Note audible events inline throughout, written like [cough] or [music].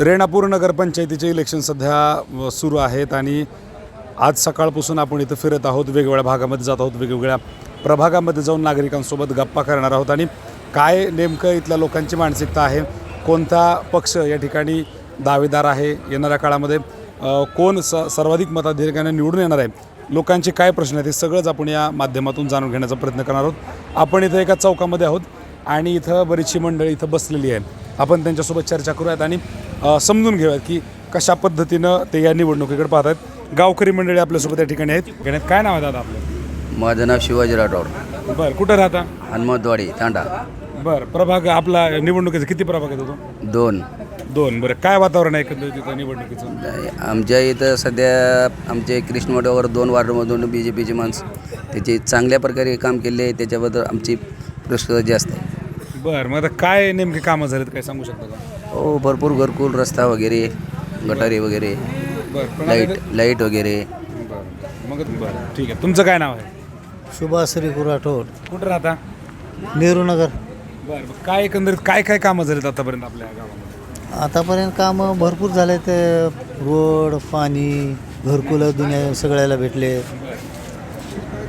Renapur नगरपंचायतीचे election सध्या सुरू आहेत आणि आज सकाळपासून आपण इथं फिरत आहोत वेगवेगळ्या भागामध्ये जात आहोत वेगवेगळ्या प्रभागामध्ये जाऊन नागरिकांसोबत गप्पा करणार आहोत आणि काय नेमकं इथल्या लोकांची मानसिकता आहे कोणता पक्ष या ठिकाणी दावेदार आहे येणाऱ्या काळामध्ये कोण स सर्वाधिक मताधिकाऱ्यांना निवडून येणार आहे लोकांचे काय प्रश्न आहेत हे सगळंच आपण या माध्यमातून जाणून घेण्याचा प्रयत्न करणार आहोत. आपण इथं एका चौकामध्ये आहोत आणि इथं बरीचशी मंडळी इथं बसलेली आहे आपण त्यांच्यासोबत चर्चा करूयात आणि समजून घेऊयात की कशा पद्धतीनं ते या निवडणुकीकडे पाहत आहेत गावकरी मंडळी आपल्यासोबत या ठिकाणी आहेत. घेण्यात काय नाव आहे दादा आपलं? माझं नाव शिवाजी राठोड. बरं कुठं राहता? हनुमतवाडी तांडा. बरं प्रभाग आपला निवडणुकीचा किती प्रभाग आहे तो? दोन. दोन बरं. काय वातावरण आहे एकंदरीत तिथं निवडणुकीचं? आमच्या इथं सध्या आमचे कृष्णवाड्यावर दोन वार्डमधून बी जे पीची माणसं त्याचे चांगल्या प्रकारे काम केले आहे त्याच्याबद्दल आमची प्रश्न जास्त आहे. बरं मग आता काय नेमके कामं झालेत काय सांगू शकता का? हो भरपूर घरकुल रस्ता वगैरे गटारी वगैरे बरं पण आता लाइट लाइट वगैरे. बरं मग बरं ठीक आहे. तुमचं काय नाव आहे? सुभाश्री राठोड. कुठं राहता? नेहरू नगर. बरं काय एकंदरीत काय काय कामं झालीत आतापर्यंत आपल्या गावामध्ये? आतापर्यंत कामं भरपूर झाले ते रोड पाणी घरकुलं दुनिया सगळ्याला भेटले.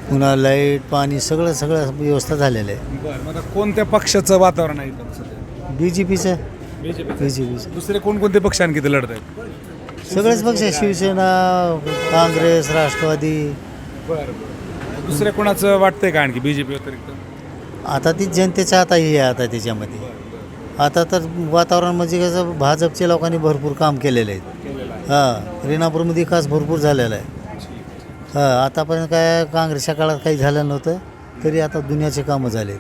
पुन्हा लाइट पाणी सगळं सगळं व्यवस्था झालेलं आहे. बरं मग आता कोणत्या पक्षाचं वातावरण आहे इथं सध्या? बी जे पीचं दुसरे कोणकोणते पक्ष आणखी लढत आहेत सगळेच पक्ष आहे. शिवसेना काँग्रेस राष्ट्रवादी. बरं दुसरे कोणाचं वाटतंय का आणखी बीजेपी व्यतिरिक्त? आता ती जनतेच्या आता हे आहे आता त्याच्यामध्ये. आता तर वातावरण म्हणजे कसं भाजपच्या लोकांनी भरपूर काम केलेलं आहे. हां रेणापूरमध्ये विकास भरपूर झालेला आहे. हां आतापर्यंत काय काँग्रेसच्या काळात काही झालं नव्हतं तरी आता दुनियाचे कामं झाले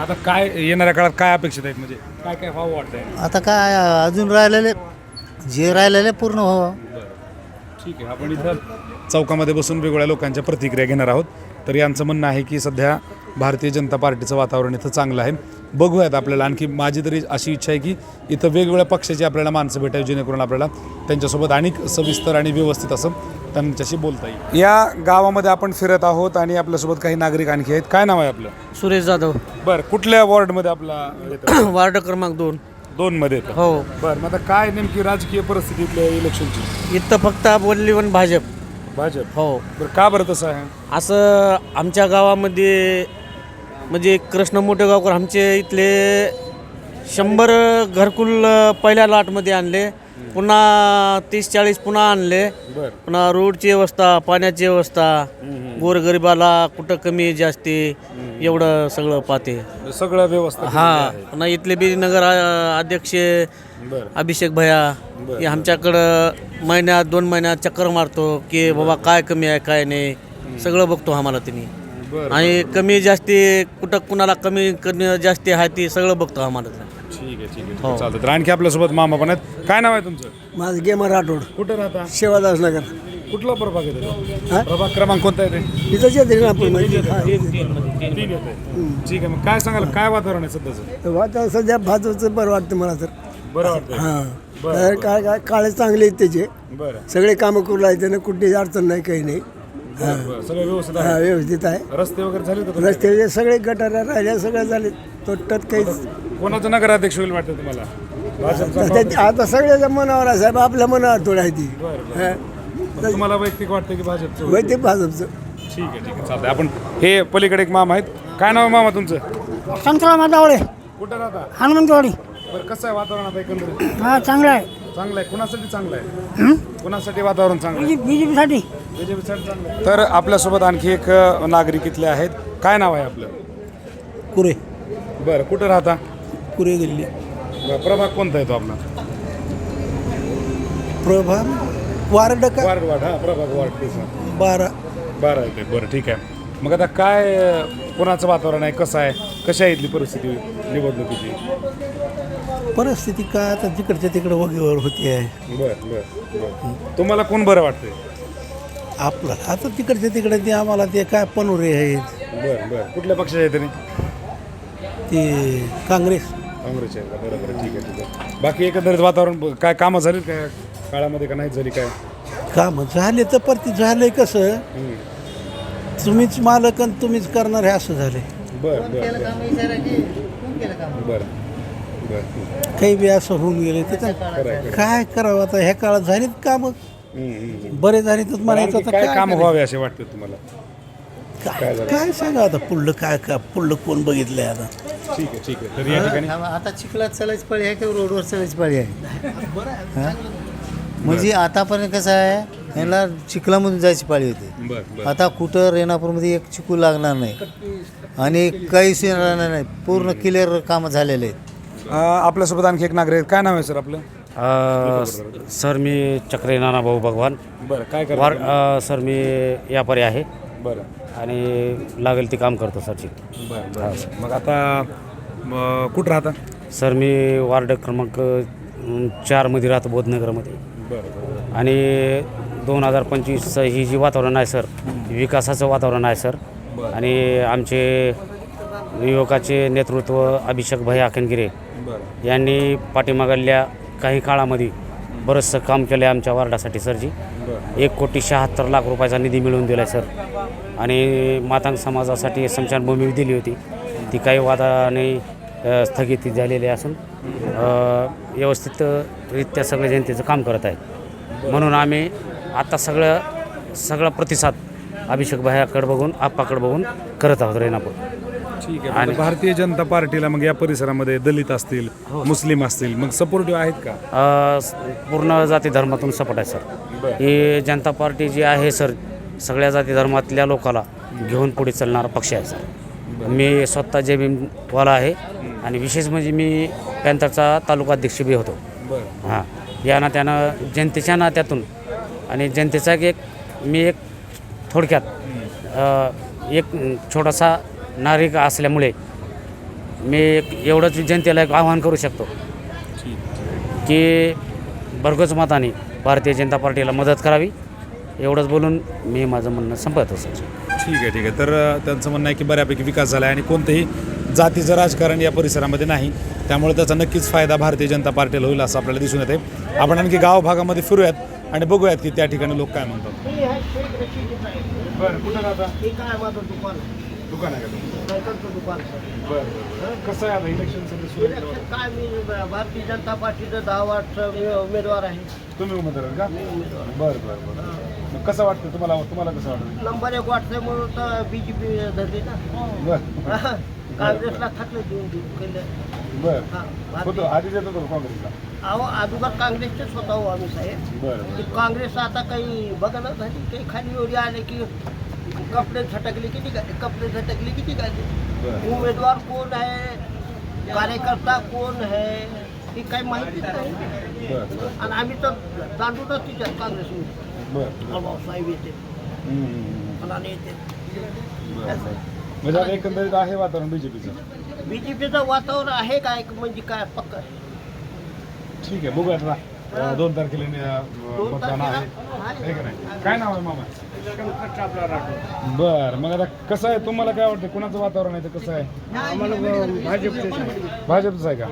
मग आता काय येणाऱ्या काळात काय अपेक्षित आहेत? म्हणजे काय काय व्हावं वाटतंय? आता काय अजून राहिलेले जे राहिलेले पूर्ण व्हावं. ठीक आहे आपण इथं चौकामध्ये बसून वेगवेगळ्या लोकांच्या प्रतिक्रिया घेणार आहोत. तर यांचं म्हणणं आहे की सध्या भारतीय जनता पार्टीचं वातावरण इथं चांगलं आहे. बघूयात आपल्याला आणखी माझी तरी अशी इच्छा आहे की इथं वेगवेगळ्या पक्षाची आपल्याला माणसं भेटावी जेणेकरून आपल्याला त्यांच्यासोबत आणिक सविस्तर आणि व्यवस्थित असं त्यांच्याशी बोलता येईल या गावामध्ये आपण फिरत आहोत आणि आपल्यासोबत काही नागरिक आणखी आहेत. काय नाव आहे आपलं? सुरेश जाधव. बरं कुठल्या वॉर्डमध्ये आपला येतं? [clears throat] वार्ड क्रमांक दोन. दोनमध्ये येतं. हो. बरं मग आता काय नेमकी राजकीय परिस्थिती इथल्या इलेक्शनची? इथं फक्त बोलली पण भाजप. भाजप? हो. बरं का बरं तसं आहे? असं आमच्या गावामध्ये म्हणजे कृष्ण मोठेगावकर आमचे इथले शंभर घरकुल पहिल्या लॉटमध्ये आणले. पुन्हा तीस चाळीस पुन्हा आणले. बरं. पुन्हा रोडची व्यवस्था पाण्याची व्यवस्था गोरगरिबाला कुठं कमी जास्ती एवढं सगळं पाहते. सगळं व्यवस्था हा पुन्हा इथले बी नगर अ, अध्यक्ष बरं. अभिषेक भैया हे आमच्याकडं महिन्यात दोन महिन्यात चक्कर मारतो की बाबा काय कमी आहे काय नाही. सगळं बघतो आम्हाला त्यांनी बरं आणि कमी जास्ती कुठं कुणाला कमी कमी जास्ती आहे ती सगळं बघतो आम्हाला. ठीक आहे ठीक आहे ठीक आहे. चालतं तर आणखी आपल्यासोबत मामा पण आहेत. काय नाव आहे तुमचं? माझं गेम राठोड. कुठं राहता? शेवादास नगर. कुठला प्रभाग आहे? हा? प्रभाग क्रमांक कोणता आहे ते? इथंच येते रेणापूरमध्ये तीन येते ठीक आहे मग काय सांगाल? काय वातावरण आहे सध्याचं आता सध्या भाजपचं बरं वाटतं मला तर. बरं वाटतं हां. काय काय काळे चांगले आहेत त्याचे. बरं. सगळे कामं करू लागले त्यानं कुठली अडचण नाही काही नाही. बरं सगळं व्यवस्थित हा आहे. व्यवस्थित आहे. रस्ते वगैरे झाले का तुमचे? रस्त्याचे सगळे गटार राहिले सगळे झाले. तोटत काहीच कोणाचं नगराध्यक्ष होईल वाटतं तुम्हाला? भाजपचा आता ते- आता सगळ्याच्या मनावर आहे साहेब आपल्या मनावर थोडं आहे ती. बरं तुम्हाला वैयक्तिक वाटतं की भाजपचं होईल? होय ते भाजपचं. ठीक आहे ठीक आहे. चालतंय. आपण हे पलीकडे एक मामा आहेत. काय नाव आहे मामा तुमचं? संतराम मातावळे कुठं राहता? हनुमंतवाडी. बरं कसं आहे वातावरण आता एकंदरीत? हा चांगला आहे. चांगलं आहे. कुणासाठी चांगलं आहे? कुणासाठी वातावरण चांगलं आहे? B J पीसाठी. तर आपल्यासोबत आणखी एक नागरिक इथले आहेत. काय नाव आहे आपलं? कुरे. बरं कुठं राहता? कुरे गल्ली. बरं, प्रभाग कोणता आहे तो आपला? प्रभा वार्ड का? वार्ड वार्ड हा प्रभाग वार्ड ना. बारा. बरं आहे ते बरं ठीक आहे. मग आता काय अ, कोणाचं वातावरण आहे? कसं आहे? कशी आहे इथली परिस्थिती निवडणुकीची? परिस्थिती काय आता तिकडच्या तिकडे वगैरे होती आहे. बरं बरं बरं. तुम्हाला कोण बरं वाटतंय? आपलं आता तिकडच्या तिकडे ते आम्हाला ते काय पनुरे आहेत. बरं बरं. कुठल्या पक्षाचे आहे त्यांनी? ते काँग्रेस. काँग्रेसचे आहेत का? बरं बरं. ठीक आहे ठीक आहे. बाकी एकंदरीत वातावरण ब- काय कामं झाली काय काळामध्ये का नाही झाली काय? काम झाले तर परती झालंय कसं? तुम्हीच मालक आणि तुम्हीच करणार हे असं झालंय. बरं बरं बरं. बरं बरं. काही बी असं होऊन गेले त्याच्यात काय करावं आता? ह्या काळात झालीत कामं. बरे झाले तर म्हणायचं आता काय काम करायचं? व्हावे असे वाटते तुम्हाला? काय काय सांगा आता पुढलं काय काय पुढलं कोण बघितलंय आता? ठीक आहे ठीक आहे. तर या ठिकाणी? आता चिखलात चालायची पाळी आहे किंवा रोडवर चालायची पाळी आहे? हा? म्हणजे आतापर्यंत कसं आहे यांना चिखलामधून जायची पाळी होती. बरं बरं. आता कुठं रेणापूरमध्ये एक चिकू लागणार नाही. आणि काहीच येणार नाही पूर्ण क्लिअर कामं झालेले आहेत. अं, आपल्यासोबत आणखी एक नागरिक आहेत. काय नाव आहे सर आपलं? अ, सर मी चक्रे नाना भाऊ भगवान. बरं काय वार अ, सर मी व्यापारी आहे. बरं. आणि लागेल ती काम करतो सरची बरं बरं मग आता म, कुठं राहता? सर मी वार्ड क्रमांक अम, चारमध्ये राहतो बोधनगरमध्ये. बरं बरं आणि दोन हजार पंचवीस ही जी वातावरण आहे सर विकासाचं वातावरण आहे सर. आणि आमचे युवकाचे नेतृत्व अभिषेक भाई आखनगिरे बरं. यांनी पाठीमागल्या काही काळामध्ये बरंचसं काम केलं आहे आमच्या वार्डासाठी सरजी. एक कोटी शहात्तर लाख रुपयाचा निधी मिळवून दिला आहे सर. आणि मातांग समाजासाठी स्मशानभूमी दिली होती. ती काही वादाने स्थगिती झालेली असून व्यवस्थितरित्या सगळे जनतेचं काम करत आहेत. म्हणून आम्ही आता सगळं सगळा प्रतिसाद अभिषेक भायाकडे बघून आप्पाकडे बघून करत आहोत रेणापूर. ठीक आहे आता भारतीय जनता पार्टीला मग या परिसरामध्ये दलित असतील मुस्लिम असतील मग सपोर्टिव्ह आहेत का? अ, स- पूर्ण जाती धर्मातून सपोर्ट आहे सर. ही जनता पार्टी जी आहे सर सगळ्या जाती धर्मातल्या लोकाला घेऊन पुढे चालणारा पक्ष आहे सर. मी स्वतः जे वाला आहे आणि विशेष म्हणजे मी पॅंथरचा तालुका अध्यक्ष बी होतो. बरं. हां. या नात्यानं जनतेच्या नात्यातून आणि जनतेचा एक मी एक थोडक्यात अ, एक छोटासा नागरिक असल्यामुळे मी एक एवढंच जनतेला एक आवाहन करू शकतो. की भरघोस मताने भारतीय जनता पार्टीला मदत करावी. एवढंच बोलून मी माझं म्हणणं संपवतो सर. ठीक आहे ठीक आहे. तर त्यांचं म्हणणं आहे की बऱ्यापैकी विकास झाला आहे आणि कोणतंही जातीचं राजकारण या परिसरामध्ये नाही. त्यामुळे त्याचा नक्कीच फायदा भारतीय जनता पार्टीला होईल असं आपल्याला दिसून येते आपण आणखी गाव भागामध्ये फिरूयात आणि बघूयात की त्या ठिकाणी लोक काय म्हणतात. दुकान आहे का बरं बरं कसं आहे आता इलेक्शन सध्या सुरू आहे? त्यावर? काय मी भारतीय जनता पार्टीचं दहा वाटचा उमेदवार आहे. तुम्ही उमेदवार का? बरं बरं बरं. मग कसं वाटतं तुम्हाला? तुम्हाला कसं वाटतं? नंबर एक वाटतंय म्हणून तर बी जे पी धरली ना. बरं. काँग्रेसला थकलं देऊन देऊन केलं. बरं. हा, होतो. भारतीय- काँग्रेसला. अहो अगोदर काँग्रेसचेच होता हो आम्ही साहेब. बरं. काँग्रेस आता काही बघणं झाली काही खाली एवढी आले की कपडे झटकले की निघाले कपडे झटकले की बरं। उमेदवार कोण आहे कार्यकर्ता कोण आहे ही काही माहितीच नाही आणि आम्ही तर तिच्यात भाऊसाहेब येते. हम्म. फलाने येते. बरं, बरं. म्हणजे एकंदरीत आहे वातावरण बीजेपीचं? बीजेपीचं वातावरण आहे काय म्हणजे काय पक्क? ठीक आहे अं, दोन तारखेला मतदान आहे. का नाही? काय नाव आहे मामा? बर मग आता कसं आहे? तुम्हाला काय वाटतं? कुणाचं वातावरण आहे? तर कसं आहे? भाजपचं आहे. का?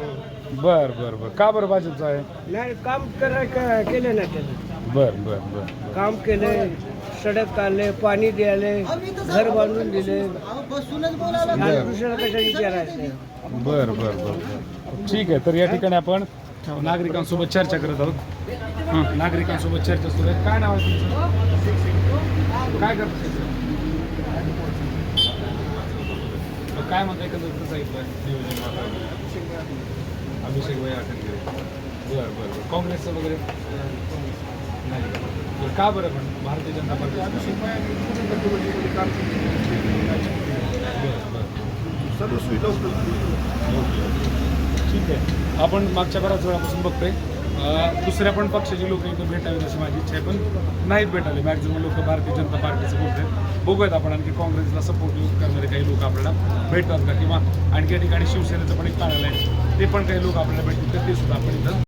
बर बर बर. का बरं भाजपचं आहे? नाही काम करा केलं ना त्यानं. बर बर बर काम केले सडक काढले पाणी द्यायले घर बांधून दिले. दुसऱ्याला विचारायचं? बर बर बर. ठीक आहे तर या ठिकाणी आपण नागरिकांसोबत चर्चा करत आहोत. हं, नागरिकांसोबत चर्चा सुरू आहे. काय नाव आहे तुमचं? काय करतो काय म्हणता कसं आहे नियोजन? अभिषेक भाई आठवले बरं बरं बरं. काँग्रेसचं वगैरे? नाही. बरं, का बरं पण? भारतीय जनता पार्टी ठीक आहे आपण मागच्या बऱ्याच वेळापासून बघतोय. दुसऱ्या पण पक्षाची लोक इथं भेटावीत अशी माझी इच्छा आहे पण नाहीत भेटाले मॅक्झिमम लोक भारतीय जनता पार्टीचं बोलतात बघूयात आपण आणखी काँग्रेसला सपोर्ट करणारे काही लोक आपल्याला भेटतात का किंवा आणखी या ठिकाणी शिवसेनेचं पण एक कार्यालय आहे. ते पण काही लोक आपल्याला भेटतील तर ते सुद्धा आपण इथं